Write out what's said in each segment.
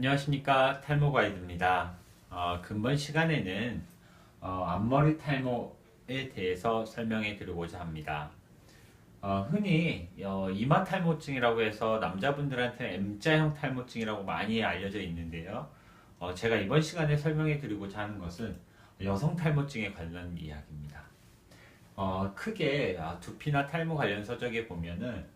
안녕하십니까 탈모 가이드입니다. 어, 근본 시간에는 어, 앞머리 탈모에 대해서 설명해 드리고자 합니다. 어, 흔히 어, 이마 탈모증이라고 해서 남자분들한테 M자형 탈모증이라고 많이 알려져 있는데요. 어, 제가 이번 시간에 설명해 드리고자 하는 것은 여성 탈모증에 관련 이야기입니다. 어, 크게 아, 두피나 탈모 관련 서적에 보면은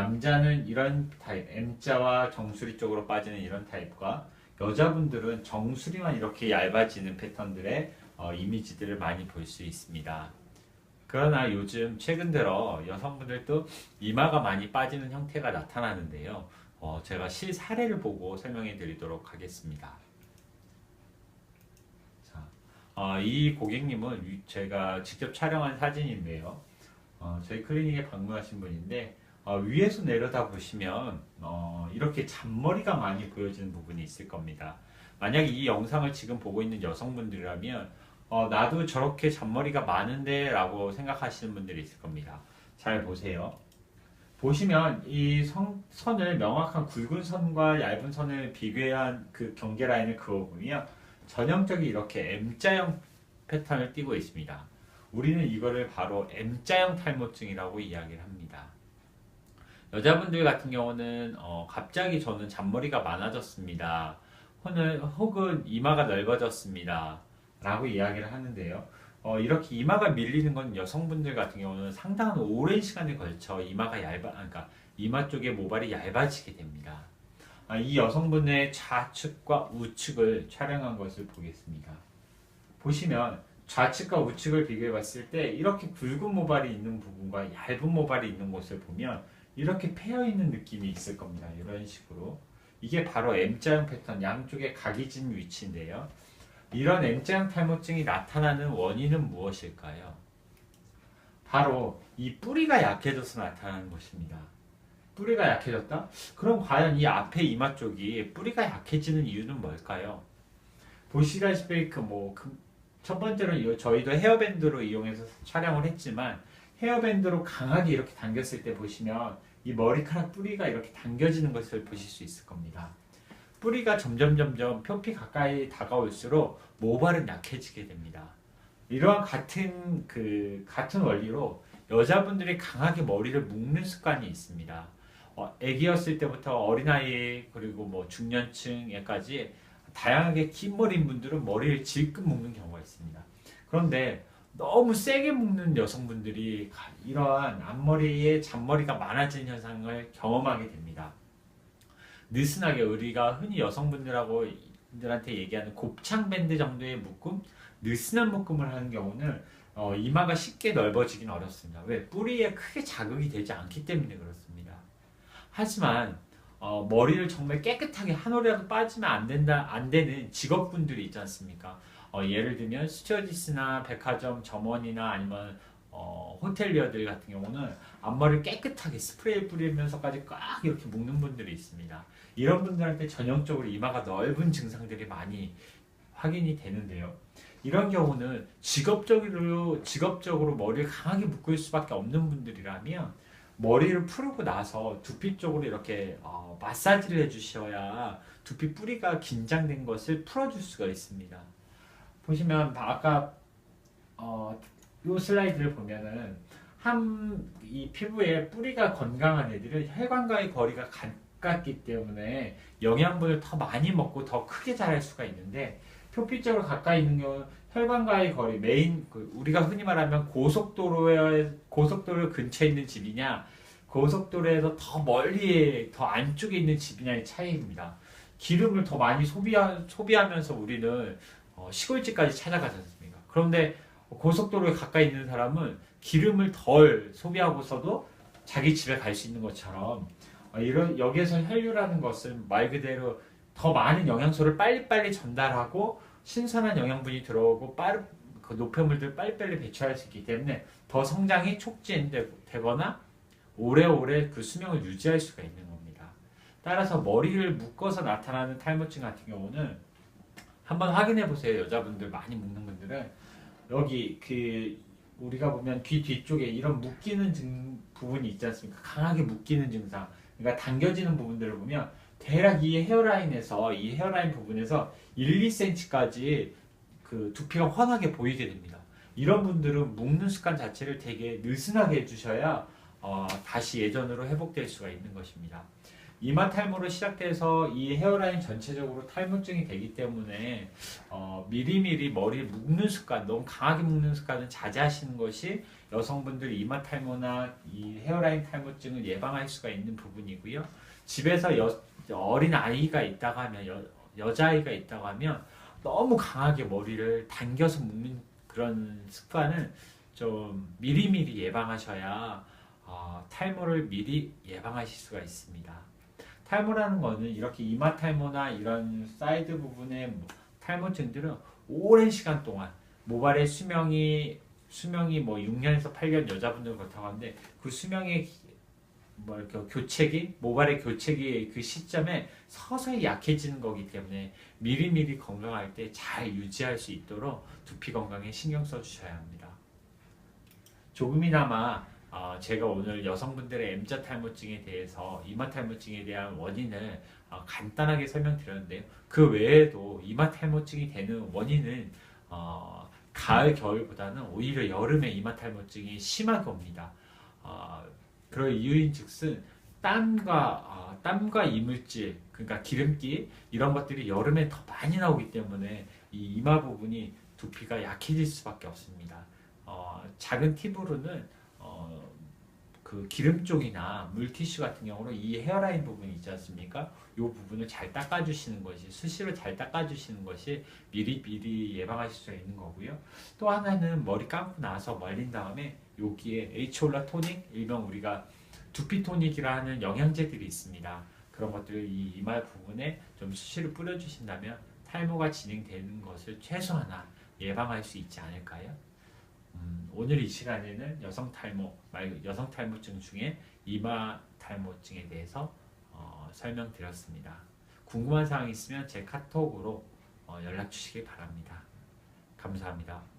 남자는 이런 타입, M자와 정수리 쪽으로 빠지는 이런 타입과 여자분들은 정수리만 이렇게 얇아지는 패턴들의 어, 이미지들을 많이 볼 수 있습니다. 그러나 요즘 최근 들어 여성분들도 이마가 많이 빠지는 형태가 나타나는데요. 어, 제가 실 사례를 보고 설명해 드리도록 하겠습니다. 자, 어, 이 고객님은 위- 제가 직접 촬영한 사진인데요. 어, 저희 클리닉에 방문하신 분인데 어, 위에서 내려다 보시면 어, 이렇게 잔머리가 많이 보여지는 부분이 있을 겁니다. 만약 이 영상을 지금 보고 있는 여성분들이라면 어, 나도 저렇게 잔머리가 많은데 라고 생각하시는 분들이 있을 겁니다. 잘 보세요. 보시면 이 선, 선을 명확한 굵은 선과 얇은 선을 비교한 그 경계 라인을 그어보면 전형적인 이렇게 M자형 패턴을 띠고 있습니다. 우리는 이거를 바로 M자형 탈모증이라고 이야기를 합니다. 여자분들 같은 경우는 어, 갑자기 저는 잔머리가 많아졌습니다. 혹은, 혹은 이마가 넓어졌습니다. 라고 이야기를 하는데요. 어, 이렇게 이마가 밀리는 건 여성분들 같은 경우는 상당한 오랜 시간에 걸쳐 이마가 얇아, 아, 그러니까 이마 쪽의 모발이 얇아지게 됩니다. 아, 이 여성분의 좌측과 우측을 촬영한 것을 보겠습니다. 보시면 좌측과 우측을 비교해 봤을 때 이렇게 굵은 모발이 있는 부분과 얇은 모발이 있는 곳을 보면 이렇게 패여 있는 느낌이 있을 겁니다. 이런 식으로. 이게 바로 M자형 패턴 양쪽에 각이 진 위치인데요. 이런 M자형 탈모증이 나타나는 원인은 무엇일까요? 바로 이 뿌리가 약해져서 나타나는 것입니다. 뿌리가 약해졌다? 그럼 과연 이 앞에 이마 쪽이 뿌리가 약해지는 이유는 뭘까요? 보시다시피 그뭐첫 번째로 이- 저희도 헤어밴드로 이용해서 촬영을 했지만 헤어밴드로 강하게 이렇게 당겼을 때 보시면 이 머리카락 뿌리가 이렇게 당겨지는 것을 보실 수 있을 겁니다. 뿌리가 점점 점점 표피 가까이 다가올수록 모발은 약해지게 됩니다. 이러한 같은 그 같은 원리로 여자분들이 강하게 머리를 묶는 습관이 있습니다. 어, 아기였을 때부터 어린아이 그리고 뭐 중년층에까지 다양하게 긴 머리인 분들은 머리를 질끈 묶는 경우가 있습니다. 그런데 너무 세게 묶는 여성분들이 가- 이러한 앞머리에 잔머리가 많아지는 현상을 경험하게 됩니다. 느슨하게 우리가 흔히 여성분들하고 들한테 얘기하는 곱창 밴드 정도의 묶음, 느슨한 묶음을 하는 경우는 어, 이마가 쉽게 넓어지긴 어렵습니다. 왜? 뿌리에 크게 자극이 되지 않기 때문에 그렇습니다. 하지만 어, 머리를 정말 깨끗하게 한 올이라도 빠지면 안 된다, 안 되는 직업분들이 있지 않습니까? 어, 예를 들면 스튜어디스나 백화점 점원이나 아니면 어, 호텔리어들 같은 경우는 앞머리를 깨끗하게 스프레이 뿌리면서까지 꽉 이렇게 묶는 분들이 있습니다. 이런 분들한테 전형적으로 이마가 넓은 증상들이 많이 확인이 되는데요. 이런 경우는 직업적으로 직업적으로 머리를 강하게 묶을 수밖에 없는 분들이라면 머리를 풀고 나서 두피 쪽으로 이렇게 어, 마사지를 해주셔야 두피 뿌리가 긴장된 것을 풀어줄 수가 있습니다. 보시면 아까 어, 이 슬라이드를 보면은 한 이 피부에 뿌리가 건강한 애들은 혈관과의 거리가 가깝기 때문에 영양분을 더 많이 먹고 더 크게 자랄 수가 있는데 표피 쪽으로 가까이 있는 경우는 혈관과의 거리 메인 그 우리가 흔히 말하면 고속도로에 고속도로 근처에 있는 집이냐 고속도로에서 더 멀리 더 안쪽에 있는 집이냐의 차이입니다. 기름을 더 많이 소비하, 소비하면서 우리는 어, 시골집까지 찾아가지 않습니까? 그런데 고속도로에 가까이 있는 사람은 기름을 덜 소비하고서도 자기 집에 갈 수 있는 것처럼 어, 이런 여기에서 혈류라는 것은 말 그대로 더 많은 영양소를 빨리빨리 전달하고 신선한 영양분이 들어오고 빠르 그 노폐물들 빨리빨리 배출할 수 있기 때문에 더 성장이 촉진되거나 오래오래 그 수명을 유지할 수가 있는 겁니다. 따라서 머리를 묶어서 나타나는 탈모증 같은 경우는 한번 확인해 보세요. 여자분들 많이 묶는 분들은 여기 그 우리가 보면 귀 뒤쪽에 이런 묶이는 증, 부분이 있지 않습니까? 강하게 묶이는 증상 그러니까 당겨지는 부분들을 보면 대략 이 헤어라인에서 이 헤어라인 부분에서 1, 2cm까지 그 두피가 환하게 보이게 됩니다. 이런 분들은 묶는 습관 자체를 되게 느슨하게 해주셔야 어, 다시 예전으로 회복될 수가 있는 것입니다. 이마 탈모로 시작돼서 이 헤어라인 전체적으로 탈모증이 되기 때문에 어, 미리미리 머리를 묶는 습관, 너무 강하게 묶는 습관은 자제하시는 것이 여성분들 이마 탈모나 이 헤어라인 탈모증을 예방할 수가 있는 부분이고요. 집에서 여, 어린 아이가 있다고 하면 여, 여자아이가 있다고 하면 너무 강하게 머리를 당겨서 묶는 그런 습관은 좀 미리미리 예방하셔야 어, 탈모를 미리 예방하실 수가 있습니다. 탈모라는 거는 이렇게 이마 탈모나 이런 사이드 부분의 뭐 탈모증들은 오랜 시간 동안 모발의 수명이 수명이 뭐 6년에서 8년 여자분들 그렇다고 하는데 그 수명의 뭐 이렇게 교체기 모발의 교체기 그 시점에 서서히 약해지는 거기 때문에 미리미리 건강할 때 잘 유지할 수 있도록 두피 건강에 신경 써 주셔야 합니다. 조금이나마 어, 제가 오늘 여성분들의 M자 탈모증에 대해서 이마 탈모증에 대한 원인을 어, 간단하게 설명드렸는데요. 그 외에도 이마 탈모증이 되는 원인은 어, 가을 겨울보다는 오히려 여름에 이마 탈모증이 심하게 옵니다. 어, 그럴 이유인즉슨 땀과 어, 땀과 이물질 그러니까 기름기 이런 것들이 여름에 더 많이 나오기 때문에 이 이마 부분이 두피가 약해질 수밖에 없습니다. 어, 작은 팁으로는 어, 그 기름 쪽이나 물티슈 같은 경우로 이 헤어라인 부분이 있지 않습니까? 이 부분을 잘 닦아주시는 것이 수시로 잘 닦아주시는 것이 미리 미리 예방하실 수 있는 거고요. 또 하나는 머리 감고 나서 말린 다음에 여기에 H올라 토닉 일명 우리가 두피 토닉이라 하는 영양제들이 있습니다. 그런 것들을 이 이마 부분에 좀 수시로 뿌려주신다면 탈모가 진행되는 것을 최소한 예방할 수 있지 않을까요? 음, 오늘 이 시간에는 여성 탈모, 말 여성 탈모증 중에 이마 탈모증에 대해서 어, 설명드렸습니다. 궁금한 사항 있으면 제 카톡으로 어, 연락 주시기 바랍니다. 감사합니다.